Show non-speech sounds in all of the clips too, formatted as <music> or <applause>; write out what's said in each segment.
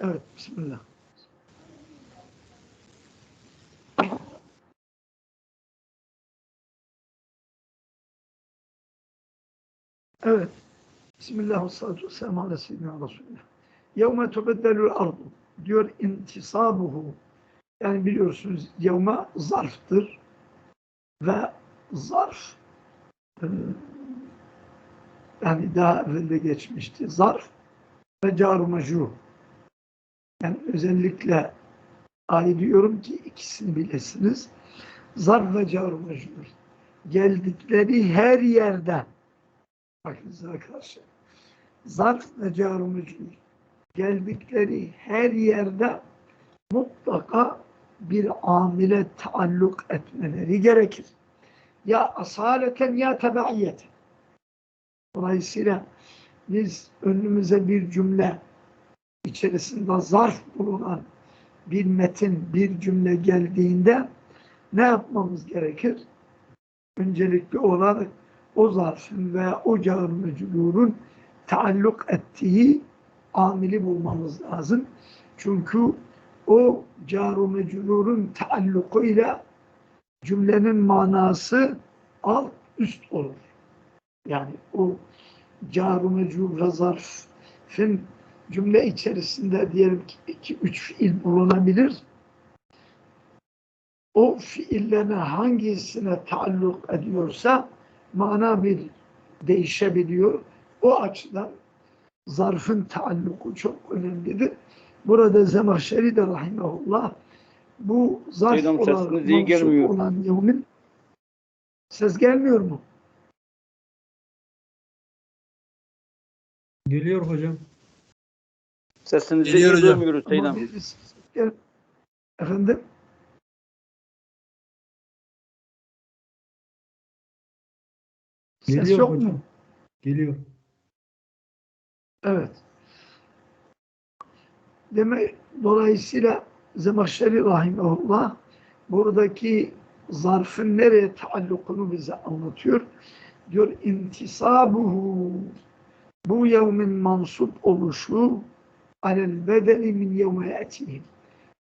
Evet, Bismillah. Evet. Bismillah ve salatu ve selamu ala seyyidina Resulullah. Yevme tubeddelül ardu diyor intisabuhu. Yani biliyorsunuz yevme zarftır ve zarf e, yani daha evvelde geçmişti. Zarf ve car. Yani özellikle ay diyorum ki ikisini bilesiniz. Zarf ve car. Geldikleri her yerde bakınız arkadaşlar. Zarf ve car. Geldikleri her yerde mutlaka bir amile taalluk etmeleri gerekir. Ya asaleten ya tebaiyeten. Dolayısıyla biz önümüze bir cümle içerisinde zarf bulunan bir metin, bir cümle geldiğinde ne yapmamız gerekir? Öncelikli olarak o zarfın veya o cağır mecburun taalluk ettiği amili bulmamız lazım. Çünkü o caru mecrurun taallukuyla cümlenin manası alt üst olur. Yani o caru mecrur ve zarfın cümle içerisinde diyelim ki iki üç fiil bulunabilir. O fiillerine hangisine taalluk ediyorsa mana bir değişebiliyor. O açıdan zarfın taalluku çok önemlidir. Burada Zemahşeri de rahimahullah bu zarf Seydam mansup olan yevmin ses gelmiyor mu? Geliyor hocam. Sesinizi Geliyor iyi hocam. duymuyoruz ses gel- Efendim? Ses Geliyor yok hocam. mu? Geliyor. Evet. Demek dolayısıyla Zemahşeri Rahimahullah buradaki zarfın nereye taallukunu bize anlatıyor. Diyor intisabuhu bu yevmin mansup oluşu alel bedeli min yevme yetihim.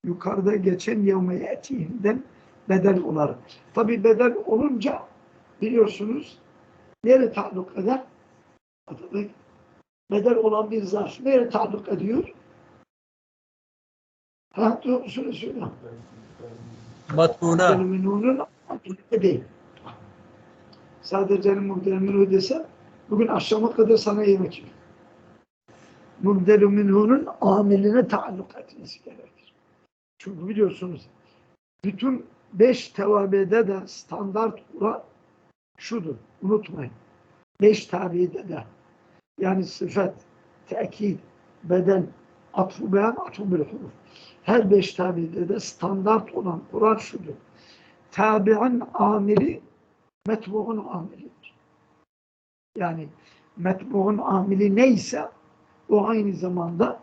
Yukarıda geçen yevme yetihimden bedel olarak. Tabi bedel olunca biliyorsunuz nereye taalluk eder? Bedel olan bir zarf nereye taalluk ediyor? Ha, doğrusunu söyle. Matbuna. Müminunun değil. Sadece muhtemelen dese bugün akşama kadar sana yemek yiyor. Mubdelu minhunun amiline taalluk etmesi gerekir. Çünkü biliyorsunuz bütün beş tevabede de standart kural şudur. Unutmayın. Beş tabide de yani sıfat, tekit, bedel, atfu beyan, atfu bil. Her beş tabide de standart olan kural şudur. Tabi'in amili metbuğun amilidir. Yani metbuğun amili neyse o aynı zamanda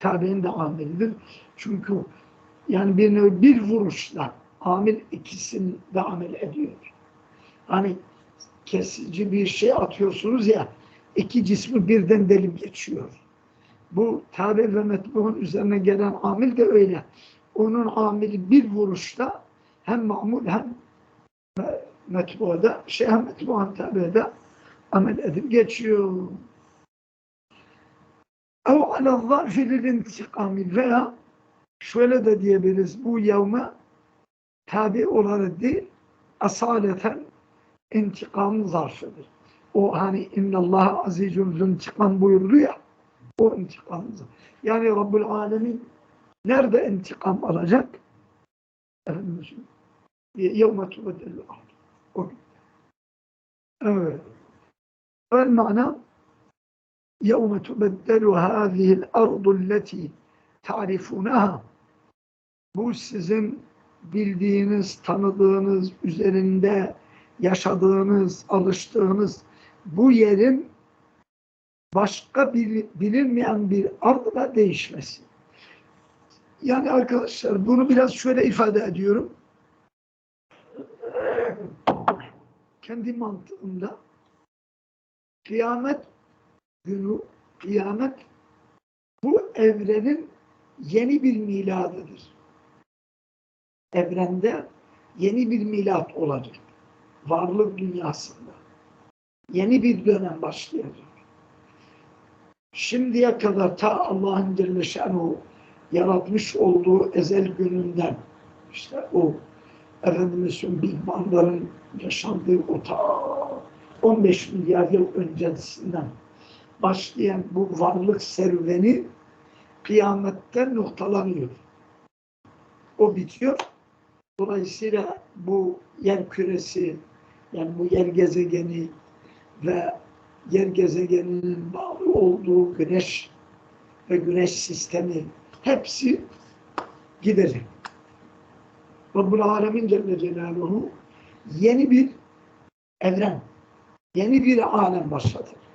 tabi'in de amilidir. Çünkü yani bir bir vuruşla amil ikisini de amel ediyor. Hani kesici bir şey atıyorsunuz ya iki cismi birden delip geçiyor. Bu tabi ve metbuğun üzerine gelen amil de öyle. Onun amili bir vuruşta hem mamul hem me- metbuada şey hem metbu hem tabi'de amel edip geçiyor. Ev ala zafiril intikamil veya şöyle de diyebiliriz bu yevme tabi olarak değil asaleten intikam zarfıdır. O hani innallah azizun züntikam buyurdu ya o intikam. Yani Rabbul Alemin nerede intikam alacak? Efendimiz yevme tubedellü ardu. O gün. Evet. Vel mana يوم تبدل هذه الأرض التي تعرفونها bu sizin bildiğiniz, tanıdığınız, üzerinde yaşadığınız, alıştığınız bu yerin başka bir bilinmeyen bir ardla değişmesi. Yani arkadaşlar bunu biraz şöyle ifade ediyorum. Kendi mantığımda kıyamet günü, kıyamet bu evrenin yeni bir miladıdır. Evrende yeni bir milat olacak. Varlık dünyasında. Yeni bir dönem başlayacak. Şimdiye kadar ta Allah'ın Celle Şanuhu yaratmış olduğu ezel gününden işte o Efendimiz'in Big Bang'ların yaşandığı o ta 15 milyar yıl öncesinden başlayan bu varlık serüveni kıyamette noktalanıyor. O bitiyor. Dolayısıyla bu yer küresi yani bu yer gezegeni ve yer gezegeninin bağlı olduğu güneş ve güneş sistemi hepsi gidecek. Rabbul Alemin Celle Celaluhu yeni bir evren, yeni bir alem başlatır.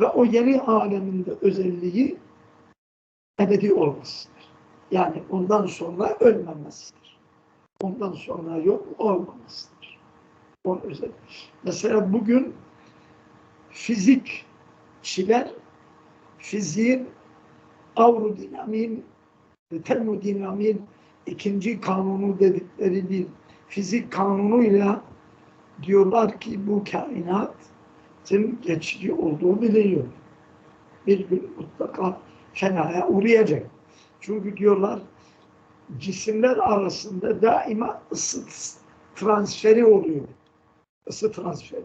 Ve o yeni aleminde özelliği ebedi olmasıdır. Yani ondan sonra ölmemesidir. Ondan sonra yok olmamasıdır. Onun özel. Mesela bugün fizikçiler fiziğin avrodinamiğin ve termodinamiğin ikinci kanunu dedikleri bir fizik kanunuyla diyorlar ki bu kainatın geçici olduğu biliniyor. Bir gün mutlaka fenaya uğrayacak. Çünkü diyorlar cisimler arasında daima ısı transferi oluyor. Isı transferi.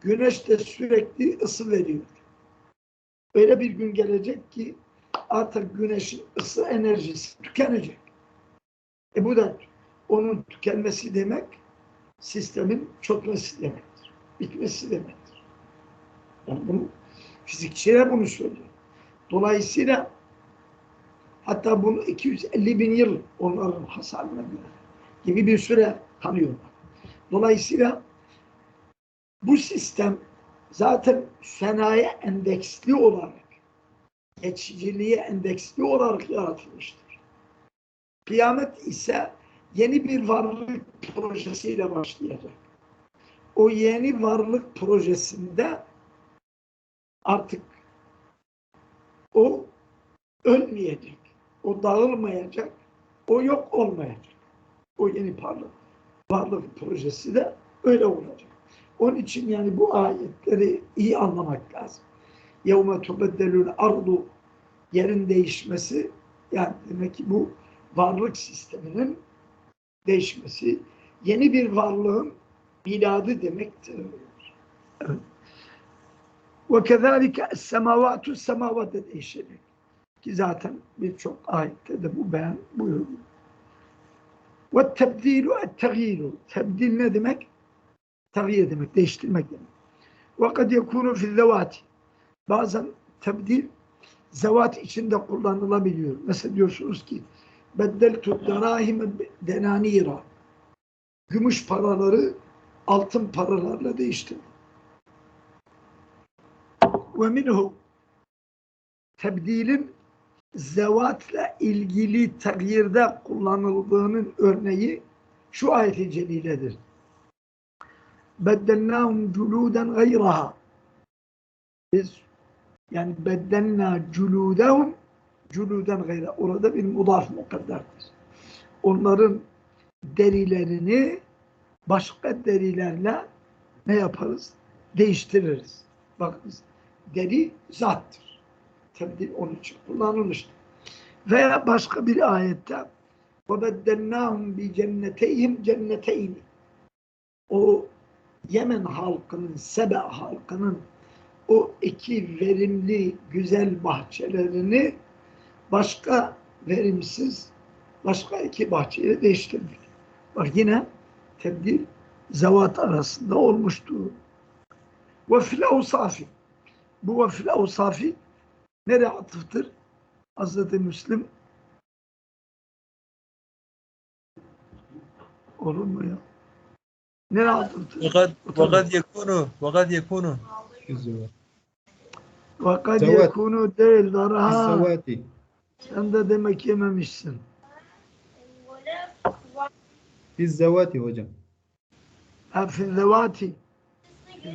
Güneş de sürekli ısı veriyor. Öyle bir gün gelecek ki artık güneşin ısı enerjisi tükenecek. E bu da onun tükenmesi demek sistemin çökmesi demektir. Bitmesi demektir. Yani bunu fizikçiler bunu söylüyor. Dolayısıyla hatta bunu 250 bin yıl onların hasarına göre gibi bir süre tanıyorlar. Dolayısıyla bu sistem zaten fenaya endeksli olarak geçiciliğe endeksli olarak yaratılmıştır. Kıyamet ise yeni bir varlık projesiyle başlayacak. O yeni varlık projesinde artık o ölmeyecek, o dağılmayacak, o yok olmayacak. O yeni varlık, varlık projesi de öyle olacak. Onun için yani bu ayetleri iyi anlamak lazım. يَوْمَ تُبَدَّلُ الْاَرْضُ Yerin değişmesi, yani demek ki bu varlık sisteminin değişmesi, yeni bir varlığın miladı demektir. Evet. Ve kezalike semavatü semavat da. Ki zaten birçok ayette de bu beyan buyurdu. Ve tebdilu et tegyiru. Tebdil ne demek? Tagiye demek, değiştirmek demek. Ve kad yekunu fil zevati. Bazen tebdil zevat içinde kullanılabiliyor. Mesela diyorsunuz ki beddeltu derahime denanira. Gümüş paraları altın paralarla değiştirdim. Ve minhu tebdilin zevatla ilgili tagyirde kullanıldığının örneği şu ayet-i celiledir. Beddelnâhum culûden gayraha biz yani beddelna culûdehum culûden gayra orada bir mudaf mukadderdir. Onların derilerini başka derilerle ne yaparız? Değiştiririz. Bakınız deri zattır. Tebdil onun için kullanılmıştır. Veya başka bir ayette وَبَدَّلْنَاهُمْ بِجَنَّتَيْهِمْ cenneteyni O Yemen halkının, Sebe halkının o iki verimli güzel bahçelerini başka verimsiz başka iki bahçeyle değiştirdik. Bak yine tebdil zevat arasında olmuştu. Ve fil avsafi. bu vefil avsafi nereye atıftır? Hz. Müslim olur mu ya? Nereye atıftır? Vakat, vakat yekunu vakat yekunu vakat yekunu değil darha sen de demek yememişsin. Biz zevati hocam. Ha, fil zevati.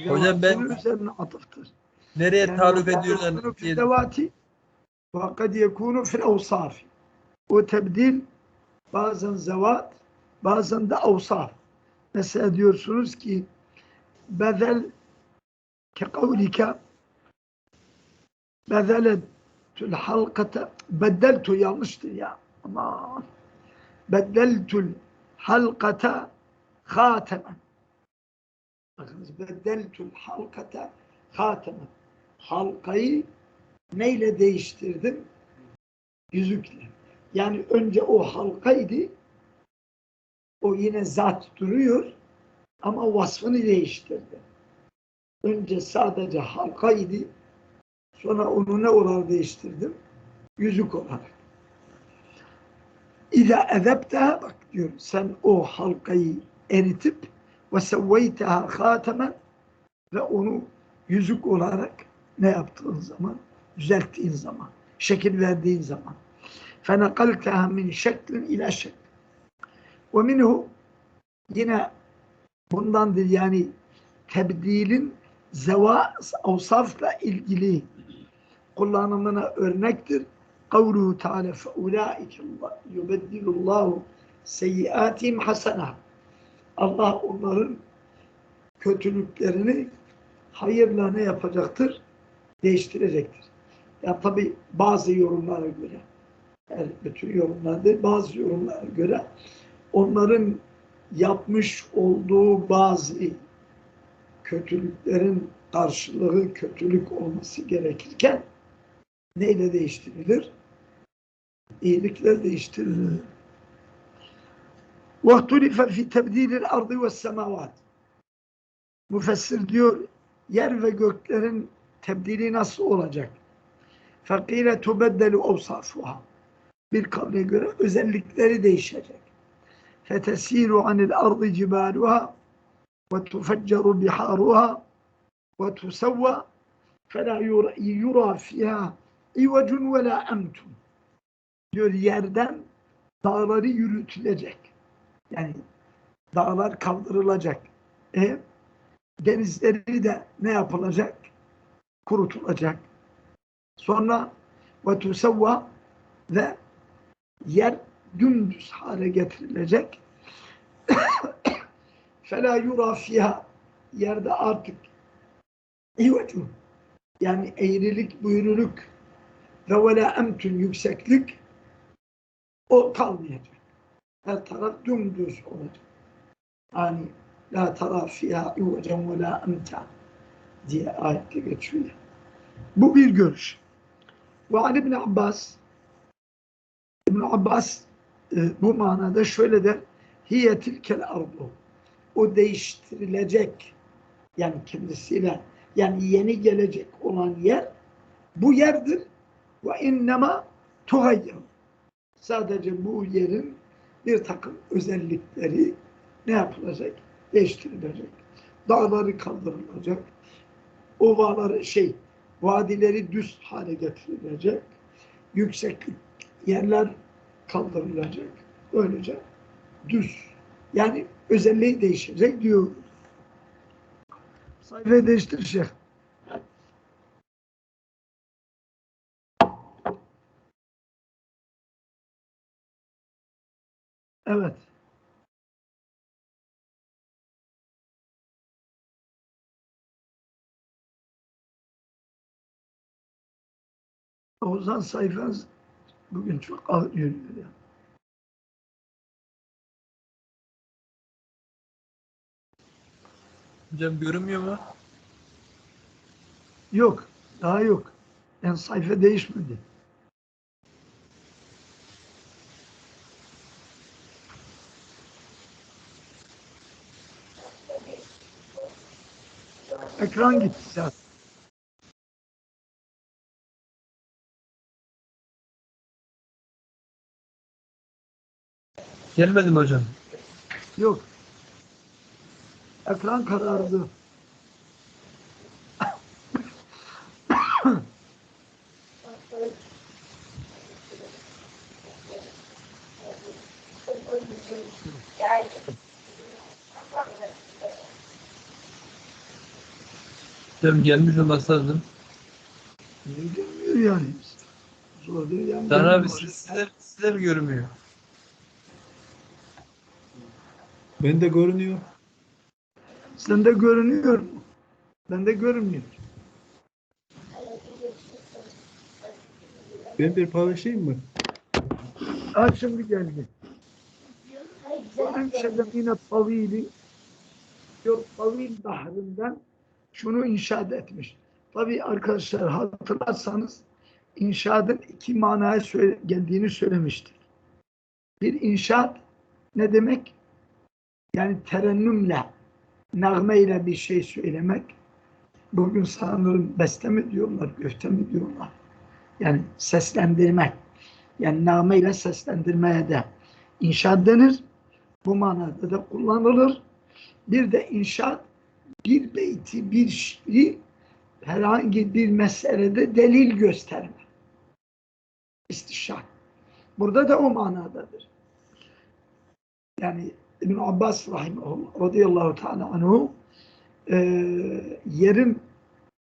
Hocam ben üzerine atıftır nereye yani taluk ediyorlar diye. Devati ve kad yekunu fil evsaf. O tebdil bazen zevat, bazen de avsaf. Mesela diyorsunuz ki bedel ke kavlike bedeletül halkate beddeltu yanlıştır ya. Aman. Beddeltül halkata hatemen. Bakınız beddeltül halkata hatemen halkayı neyle değiştirdim? Yüzükle. Yani önce o halkaydı. O yine zat duruyor ama vasfını değiştirdi. Önce sadece halkaydı. Sonra onu ne olarak değiştirdim? Yüzük olarak. İza edepteha bak diyor sen o halkayı eritip ve sevveyteha hatemen ve onu yüzük olarak ne yaptığın zaman düzelttiğin zaman şekil verdiğin zaman فَنَقَلْتَهَا مِنْ شَكْلٍ اِلَى شَكْلٍ وَمِنْهُ yine bundandır yani tebdilin zeva avsafla ilgili kullanımına örnektir. Kavluhu Teala فَاُولَٰئِكَ يُبَدِّلُ اللّٰهُ سَيِّئَاتِهِمْ حَسَنًا Allah onların kötülüklerini hayırla ne yapacaktır? Değiştirecektir. Ya tabi bazı yorumlara göre yani bütün yorumlar değil, bazı yorumlara göre onların yapmış olduğu bazı kötülüklerin karşılığı kötülük olması gerekirken neyle değiştirilir? İyilikle değiştirilir. وَاَخْتُلِفَ فِي تَبْد۪يلِ الْاَرْضِ وَالسَّمَاوَاتِ Müfessir diyor, yer ve göklerin tebdili nasıl olacak? فَقِيلَ تُبَدَّلُ اَوْصَافُهَا Bir kavle göre özellikleri değişecek. فَتَس۪يرُ عَنِ الْاَرْضِ جِبَالُهَا وَتُفَجَّرُ بِحَارُهَا وَتُسَوَّى فَلَا يُرَى فِيهَا اِوَجٌ وَلَا اَمْتٌ diyor yerden dağları yürütülecek. Yani dağlar kaldırılacak. E, denizleri de ne yapılacak? Kurutulacak. Sonra ve tusavva ve yer dümdüz hale getirilecek. <coughs> Fela yura yerde artık ivecun yani eğrilik, buyruluk ve vela emtün yükseklik o kalmayacak. Her taraf dümdüz olacak. Yani la tara fiha ivecen ve la emta diye ayette geçiyor. Bu bir görüş. Ve Ali İbni Abbas İbn Abbas e, bu manada şöyle der hiye tilkel ardu o değiştirilecek yani kendisiyle yani yeni gelecek olan yer bu yerdir ve innema tuhayyir sadece bu yerin bir takım özellikleri ne yapılacak? Değiştirilecek. Dağları kaldırılacak. Ovaları şey, vadileri düz hale getirilecek. Yükseklik yerler kaldırılacak. Böylece düz. Yani özelliği değişecek diyor. Sayfayı değiştir Şeyh. Evet. Oğuzhan sayfanız bugün çok ağır yürüyor ya. Hocam görünmüyor mu? Yok, daha yok. Yani sayfa değişmedi. Ekran gitti zaten. Gelmedi mi hocam? Yok. Ekran karardı. Hocam gelmiş olması lazım. Niye gelmiyor yani? sordu. Yani Can benim abi var. siz- size, size mi görünmüyor? Bende görünüyor. Sende görünüyor mu? Bende görünmüyor. Ben bir paylaşayım mı? Ha şimdi geldi. Enşede mine tavili diyor tavil bahrından şunu inşaat etmiş. Tabi arkadaşlar hatırlarsanız inşaatın iki manaya söyle, geldiğini söylemiştik. Bir inşaat ne demek? Yani terennümle, nağmeyle bir şey söylemek. Bugün sanırım beste mi diyorlar, göfte mi diyorlar. Yani seslendirmek. Yani nameyle seslendirmeye de inşaat denir. Bu manada da kullanılır. Bir de inşaat bir beyti, bir şiiri herhangi bir meselede delil gösterme. İstişare. Burada da o manadadır. Yani İbn Abbas rahimahullah radıyallahu teala anhu e, yerin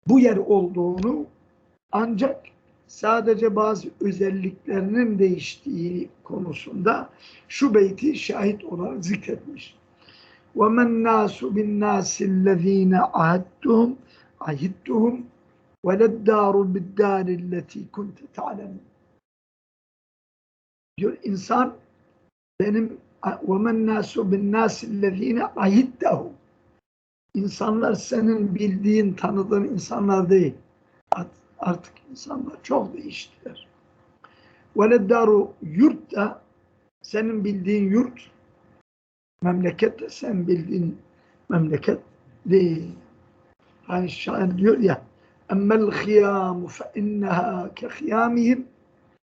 bu yer olduğunu ancak sadece bazı özelliklerinin değiştiği konusunda şu beyti şahit olarak zikretmiş. وَمَنْ نَاسُ بِالنَّاسِ الَّذ۪ينَ عَهَدْتُهُمْ عَهِدْتُهُمْ وَلَدَّارُ بِالدَّارِ الَّتِي كُنْتَ تَعْلَمُ Diyor insan benim وَمَنْ نَاسُ بِالنَّاسِ الَّذ۪ينَ عَهِدْتَهُمْ İnsanlar senin bildiğin, tanıdığın insanlar değil. Art- Artık insanlar çok değiştiler. وَلَدَّارُ yurt da senin bildiğin yurt, memleket de sen bildiğin memleket değil. Hani şair diyor ya اَمَّا الْخِيَامُ فَاِنَّهَا كَخِيَامِهِمْ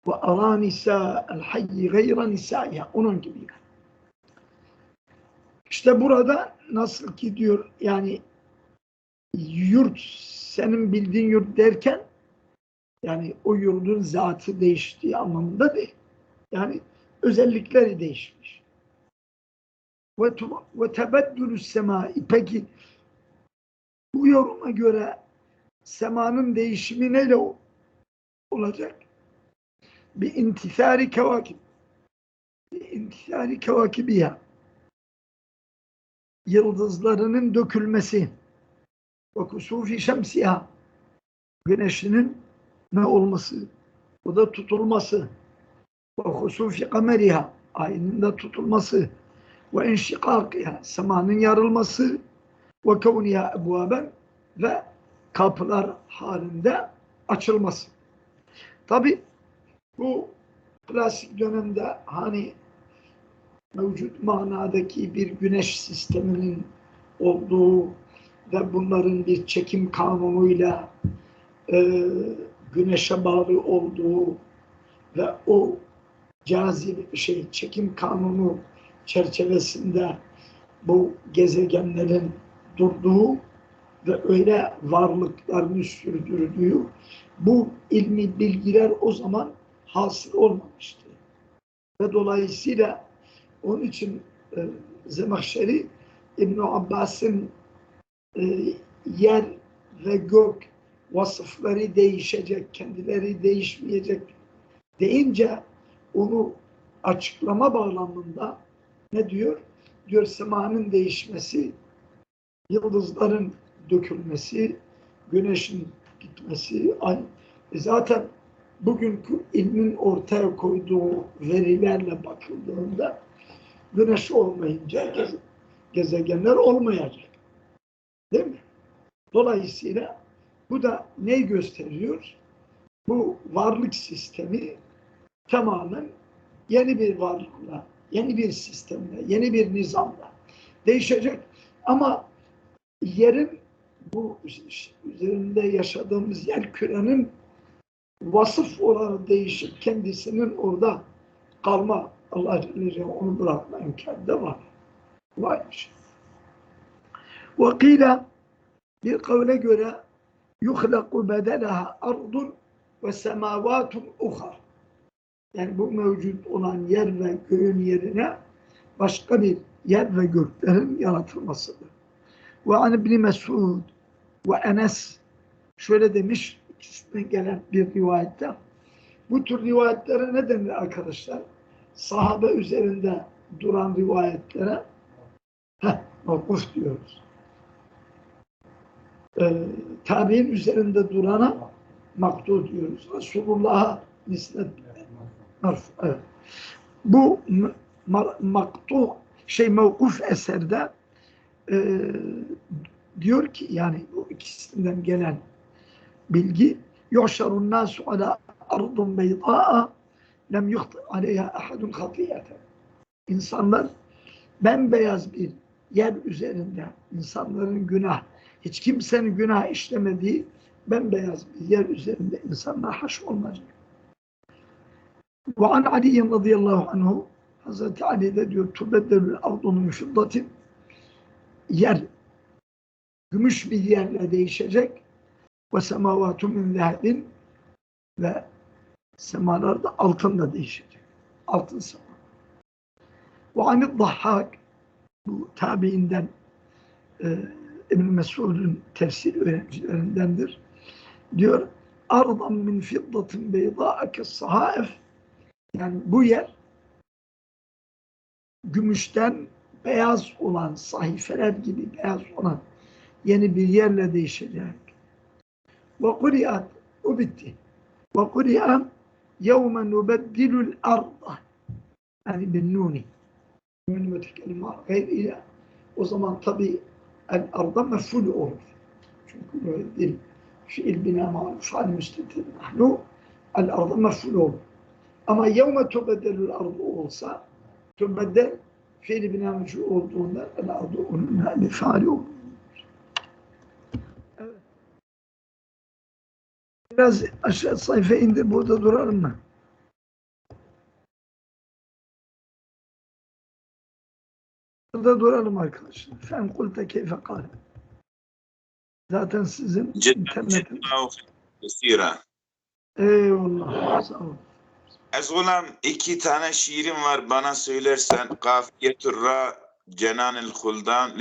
وَاَرَى نِسَاءَ الْحَيِّ غَيْرَ نِسَائِهَا Onun gibi. yani. İşte burada nasıl ki diyor yani yurt senin bildiğin yurt derken yani o yurdun zatı değiştiği anlamında değil. Yani özellikleri değişmiş. Ve ve tebeddülü semai. Peki bu yoruma göre semanın değişimi neyle olacak? Bir intisari kevakib. Bir intisari kevakibiya. Yıldızlarının dökülmesi. Ve şemsiha. Güneşinin ne olması? O da tutulması. Ve husufi kameriha. Ayının da tutulması. Ve enşikakiha. Semanın yarılması. Ve kevniha ebvaben. Ve kapılar halinde açılması. Tabi bu klasik dönemde hani mevcut manadaki bir güneş sisteminin olduğu ve bunların bir çekim kanunuyla e, güneşe bağlı olduğu ve o cazip şey çekim kanunu çerçevesinde bu gezegenlerin durduğu ve öyle varlıklarını sürdürdüğü bu ilmi bilgiler o zaman hasıl olmamıştı. Ve dolayısıyla onun için e, Zemahşeri İbn Abbas'ın e, yer ve gök vasıfları değişecek, kendileri değişmeyecek deyince onu açıklama bağlamında ne diyor? Diyor semanın değişmesi, yıldızların dökülmesi, güneşin gitmesi, ay. E zaten bugünkü ilmin ortaya koyduğu verilerle bakıldığında güneş olmayınca geze- gezegenler olmayacak. Değil mi? Dolayısıyla bu da neyi gösteriyor? Bu varlık sistemi tamamen yeni bir varlıkla, yeni bir sistemle, yeni bir nizamla değişecek. Ama yerin bu üzerinde yaşadığımız yer kürenin vasıf olarak değişip kendisinin orada kalma Allah Celle Celaluhu onu bırakma imkanı da var. Varmış. Ve kıyla bir kavle göre yuhlaku bedelaha ardun ve semavatun uhar. Yani bu mevcut olan yer ve göğün yerine başka bir yer ve göklerin yaratılmasıdır. Ve an İbni Mesud ve Enes şöyle demiş ikisinden gelen bir rivayette Bu tür rivayetlere ne denir arkadaşlar? Sahabe üzerinde duran rivayetlere heh, mevkuf diyoruz. Ee, tabi'in üzerinde durana maktu diyoruz. Resulullah'a nispet marfu. Evet. Bu maktu şey mevkuf eserde e, diyor ki yani bu ikisinden gelen bilgi yuhşarun nasu ala ardun beyda'a lem yuhti aleyha ahadun hatiyeten. İnsanlar bembeyaz bir yer üzerinde insanların günah, hiç kimsenin günah işlemediği bembeyaz bir yer üzerinde insanlar haş olacak. Ve an Ali radıyallahu anhu Hazreti Ali de diyor tubeddelül ardunu min fiddatin yer gümüş bir yerle değişecek ve semavatu min zehebin ve semalar da altınla değişecek. Altın sema. Ve anid dahhak bu tabiinden e, İbn Mesud'un tefsir öğrencilerindendir. Diyor ardan min fiddatin beyda'a kes yani bu yer gümüşten beyaz olan sahifeler gibi beyaz olan yeni bir yerle değişecek. Ve kuriyat o bitti. Ve kuriyat yevme nubeddilul arda yani bin nuni min mütekellim gayr ile o zaman tabi el arda meful olur. Çünkü müeddil fiil bina maruf hal müstetir mahlu el arda meful olur. Ama yevme tubeddelül ardı olsa tübeddel fiil bina meçhul olduğunda el ardı onun hali faali olur. Evet. Biraz aşağı sayfa indir burada duralım mı? Burada duralım arkadaşlar. Fen kulte keyfe kal. Zaten sizin internetin. Eyvallah. İki tane şiirim var bana söylersen. Kafiyetur ra Cenanil Huldan